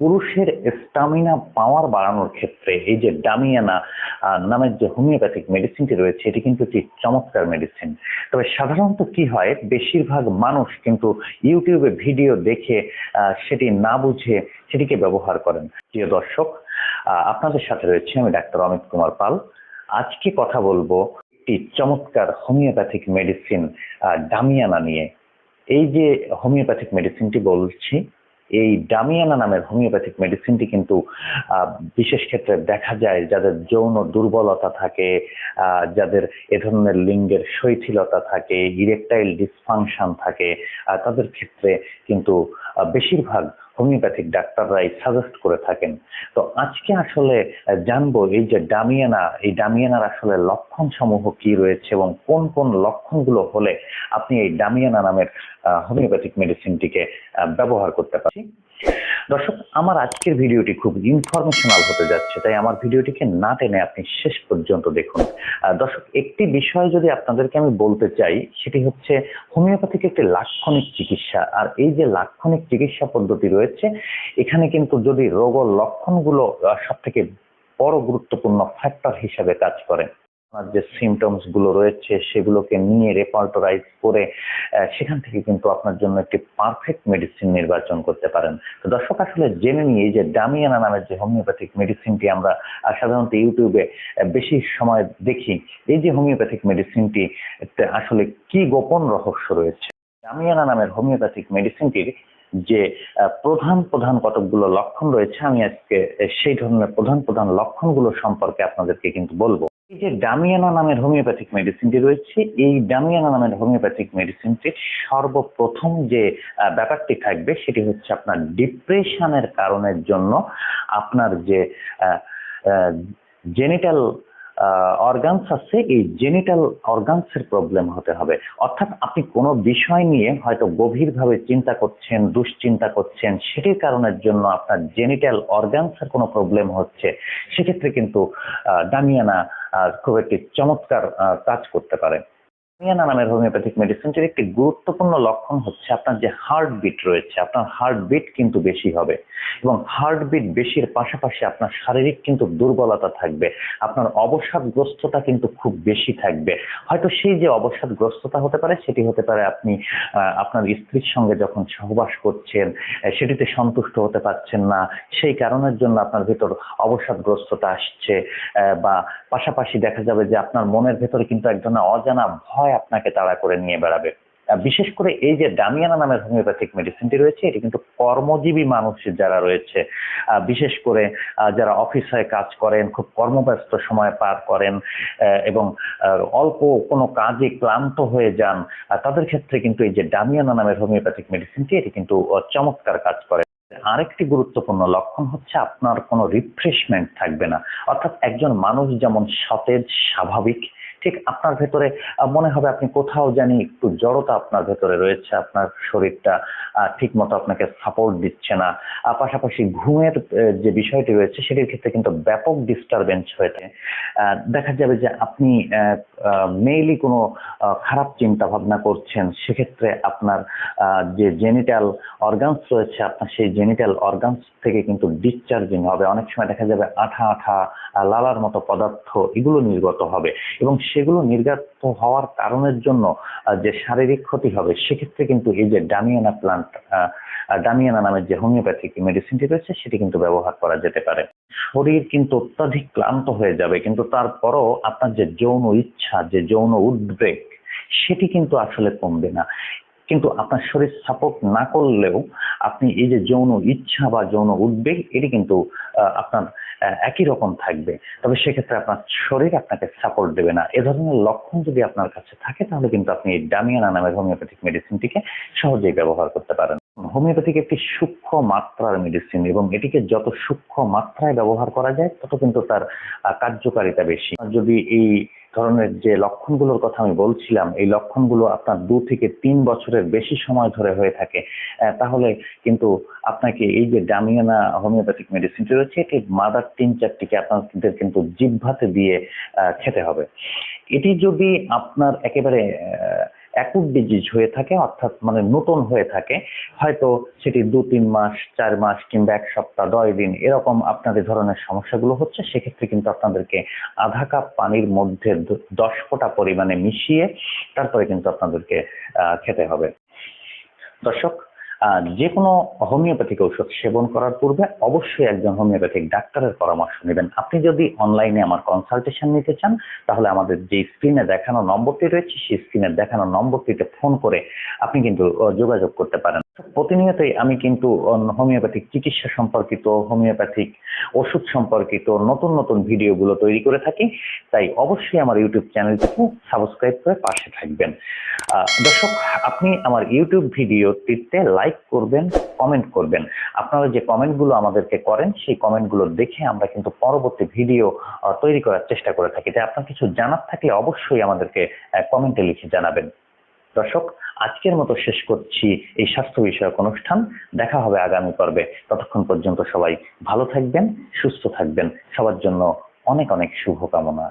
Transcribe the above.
পুরুষের স্টামিনা পাওয়ার বাড়ানোর ক্ষেত্রে এই যে ডামিয়ানা নামের যে হোমিওপ্যাথিক মেডিসিনটি রয়েছে, এটি কিন্তু একটি চমৎকার মেডিসিন তবে সাধারণত কি হয়, বেশিরভাগ মানুষ কিন্তু ইউটিউবে ভিডিও দেখে সেটি না বুঝে সেটিকে ব্যবহার করেন। প্রিয় দর্শক আপনাদের সাথে রয়েছে আমি ডাক্তার অমিত কুমার পাল। আজকে কথা বলব একটি চমৎকার হোমিওপ্যাথিক মেডিসিন ডামিয়ানা নিয়ে। এই যে হোমিওপ্যাথিক মেডিসিনটি বলছি এই ডামিয়ানা নামের হোমিওপ্যাথিক মেডিসিনটি কিন্তু বিশেষ ক্ষেত্রে দেখা যায় যাদের যৌন দুর্বলতা থাকে যাদের এ ধরনের লিঙ্গের শৈথিলতা থাকে ইরেকটাইল ডিসফাংশন থাকে তাদের ক্ষেত্রে কিন্তু বেশিরভাগ হোমিওপ্যাথিক ডাক্তাররাই সাজেস্ট করে থাকেন। তো আজকে আসলে জানব এই যে ডামিয়ানা, এই ডামিয়ানার আসলে লক্ষণ সমূহ কি রয়েছে এবং কোন কোন লক্ষণগুলো হলে আপনি এই ডামিয়ানা নামের হোমিওপ্যাথিক মেডিসিনটিকে ব্যবহার করতে পারছি দর্শক, আমার আজকের ভিডিওটি খুব ইনফরমেশনাল হতে যাচ্ছে, তাই আমার ভিডিওটিকে না টেনে আপনি শেষ পর্যন্ত দেখুন। দর্শক, একটি বিষয় যদি আপনাদেরকে আমি বলতে চাই, সেটি হচ্ছে হোমিওপ্যাথিক একটি লাক্ষণিক চিকিৎসা। আর এই যে লাক্ষণিক চিকিৎসা পদ্ধতি রয়েছে, এখানে কিন্তু যদি রোগ লক্ষণগুলো সব থেকে বড় গুরুত্বপূর্ণ ফ্যাক্টর হিসাবে কাজ করে আপনার যে সিমটমসগুলো রয়েছে, সেগুলোকে নিয়ে রেপার্টরাইজ করে সেখান থেকে কিন্তু আপনার জন্য একটি পারফেক্ট মেডিসিন নির্বাচন করতে পারেন। তো দর্শক, আসলে জেনে নিয়ে যে ডামিয়ানা নামের যে হোমিওপ্যাথিক মেডিসিনটি আমরা সাধারণত ইউটিউবে বেশি সময় দেখি। এই যে হোমিওপ্যাথিক মেডিসিনটি আসলে কি গোপন রহস্য রয়েছে? ডামিয়ানা নামের হোমিওপ্যাথিক মেডিসিনটির যে প্রধান প্রধান কতকগুলো লক্ষণ রয়েছে, আমি আজকে সেই ধরনের প্রধান প্রধান লক্ষণগুলো সম্পর্কে আপনাদেরকে কিন্তু বলব। এই যে ডামিয়ানা নামের হোমিওপ্যাথিক মেডিসিনটি রয়েছে, এই ডামিয়ানা নামের হোমিওপ্যাথিক মেডিসিনটির সর্বপ্রথম যে ব্যাপারটি থাকবে, সেটি হচ্ছে আপনার ডিপ্রেশনের কারণের জন্য আপনার যে জেনিটাল অর্গানস আছে, এই জেনিটাল অর্গানসের প্রবলেম হতে হবে। অর্থাৎ আপনি কোনো বিষয় নিয়ে হয়তো গভীরভাবে চিন্তা করছেন, দুশ্চিন্তা করছেন, সেটির কারণের জন্য আপনার জেনিটাল অর্গানসের কোনো প্রবলেম হচ্ছে, সেক্ষেত্রে কিন্তু ডামিয়ানা খুব একটি চমৎকার কাজ করতে পারে। ডামিয়ানা নামের হোমিওপ্যাথিক মেডিসিনটির একটি গুরুত্বপূর্ণ লক্ষণ হচ্ছে আপনার যে হার্টবিট রয়েছে, আপনার হার্টবিট কিন্তু বেশি হবে এবং হার্টবিট বেশির পাশাপাশি আপনার শারীরিক কিন্তু দুর্বলতা থাকবে, আপনার অবসাদগ্রস্ততা কিন্তু খুব বেশি থাকবে। হয়তো সেই যে অবসাদগ্রস্ততা হতে পারে, সেটি হতে পারে আপনি আপনার স্ত্রীর সঙ্গে যখন সহবাস করছেন সেটিতে সন্তুষ্ট হতে পারছেন না, সেই কারণের জন্য আপনার ভেতর অবসাদগ্রস্ততা আসছে বা পাশাপাশি দেখা যাবে যে আপনার মনের ভেতরে কিন্তু এক ধরনের অজানা ভয় আপনাকে তাড়া করে নিয়ে বেড়াবে। বিশেষ করে এই যে ডামিয়ানা নামের হোমিওপ্যাথিক মেডিসিনটি রয়েছে, এটি কিন্তু কর্মজীবী মানুষ যারা রয়েছে বিশেষ করে যারা অফিসে কাজ করেন, খুব কর্মব্যস্ত সময় পার করেন এবং অল্প কোনো কাজে ক্লান্ত হয়ে যান তাদের ক্ষেত্রে কিন্তু এই যে ডামিয়ানা নামের হোমিওপ্যাথিক মেডিসিনটি এটি কিন্তু চমৎকার কাজ করে। আরেকটি গুরুত্বপূর্ণ লক্ষণ হচ্ছে আপনার কোনো রিফ্রেশমেন্ট থাকবে না। অর্থাৎ একজন মানুষ যেমন সতেজ, স্বাভাবিক ঠিক আপনার ভেতরে মনে হবে আপনি কোথাও জানি একটু জড়তা আপনার ভেতরে রয়েছে, আপনার শরীরটা ঠিক মতো আপনাকে সাপোর্ট দিচ্ছে না। পাশাপাশি ঘুমের যে বিষয়টি রয়েছে সেটির ক্ষেত্রে কিন্তু ব্যাপক ডিস্টারবেন্স হয়েছে দেখা যাবে যে আপনি মেইলি কোনো খারাপ চিন্তা ভাবনা করছেন, সেক্ষেত্রে আপনার যে জেনিটাল অর্গানস রয়েছে, আপনার সেই জেনিটাল অর্গানস থেকে কিন্তু ডিসচার্জিং হবে। অনেক সময় দেখা যাবে আঠা আঠা লালার মতো পদার্থ এগুলো নির্গত হবে। এবং সেগুলো নির্গত হওয়ার কারণের জন্য যে শারীরিক ক্ষতি হবে, সেক্ষেত্রে কিন্তু এই যে ডামিয়ানা প্লান্ট ডামিয়ানা নামের যে হোমিওপ্যাথিক মেডিসিনটি রয়েছে, সেটি কিন্তু ব্যবহার করা যেতে পারে। শরীর কিন্তু অত্যাধিক ক্লান্ত হয়ে যাবে, কিন্তু তারপরও আপনার যে যৌন ইচ্ছা, যে যৌন উদ্বেগ, সেটি কিন্তু আসলে কমবে না। কিন্তু আপনার শরীর সাপোর্ট না করলেও আপনি এই যে যৌন ইচ্ছা বা যৌন উদ্বেগ, এটি কিন্তু আপনার একই রকম থাকবে। তবে সেক্ষেত্রে আপনার শরীর আপনাকে সাপোর্ট দেবে না। এ ধরনের লক্ষণ যদি আপনার কাছে থাকে, তাহলে কিন্তু আপনি এই ডামিয়ানা নামের হোমিওপ্যাথিক মেডিসিনটিকে সহজেই ব্যবহার করতে পারেন। হোমিওপ্যাথিক একটি সূক্ষ্ম মাত্রার মেডিসিন এবং এটিকে যত সূক্ষ্ম মাত্রায় ব্যবহার করা যায়, তত কিন্তু তার কার্যকারিতা বেশি। যদি এই ধরনের যে লক্ষণগুলোর কথা আমি বলছিলাম, এই লক্ষণগুলো আপনার দু থেকে তিন বছরের বেশি সময় ধরে হয়ে থাকে তাহলে কিন্তু আপনাকে এই যে ডামিয়ানা হোমিওপ্যাথিক মেডিসিনটি রয়েছে এটি মাদার তিন চারটিকে আপনাদের কিন্তু জিহ্বাতে দিয়ে খেতে হবে। এটি যদি আপনার একেবারে অ্যাকুট ডিজিজ হয়ে থাকে, অর্থাৎ মানে নতুন হয়ে থাকে, হয়তো সেটি দু, তিন মাস, চার মাস কিংবা এক সপ্তাহ, দশ দিন, এরকম আপনার এই ধরনের সমস্যাগুলো হচ্ছে, সেক্ষেত্রে কিন্তু আপনাদেরকে আধা কাপ পানির মধ্যে দশ ফোঁটা পরিমাণে মিশিয়ে তারপরে কিন্তু আপনাদেরকে খেতে হবে। দর্শক যে কোনো হোমিওপ্যাথিক ঔষধ সেবন করার পূর্বে অবশ্যই একজন হোমিওপ্যাথিক ডাক্তারের পরামর্শ নেবেন। আপনি যদি অনলাইনে আমার কনসালটেশন নিতে চান, তাহলে আমাদের যে স্ক্রিনে দেখানো নম্বরটি রয়েছে, সেই স্ক্রিনে দেখানো নম্বরটিতে ফোন করে আপনি কিন্তু যোগাযোগ করতে পারেন। প্রতিনিয়তই আমি কিন্তু হোমিওপ্যাথিক চিকিৎসা সম্পর্কিত, হোমিওপ্যাথিক ওষুধ সম্পর্কিত নতুন নতুন ভিডিওগুলো তৈরি করে থাকি। তাই অবশ্যই আমার ইউটিউব চ্যানেলটিকে সাবস্ক্রাইব করে পাশে থাকবেন। দর্শক, আপনি আমার ইউটিউব ভিডিওটিতে লাইক করবেন কমেন্ট করবেন। আপনারা যে কমেন্টগুলো আমাদেরকে করেন, সেই কমেন্টগুলো দেখে আমরা কিন্তু পরবর্তী ভিডিও তৈরি করার চেষ্টা করে থাকি। তাই আপনার কিছু জানার থাকলে অবশ্যই আমাদেরকে কমেন্টে লিখে জানাবেন। দর্শক, আজকের মতো শেষ করছি এই স্বাস্থ্য বিষয়ক অনুষ্ঠান। দেখা হবে আগামী পর্বে। ততক্ষণ পর্যন্ত সবাই ভালো থাকবেন, সুস্থ থাকবেন। সবার জন্য অনেক অনেক শুভকামনা।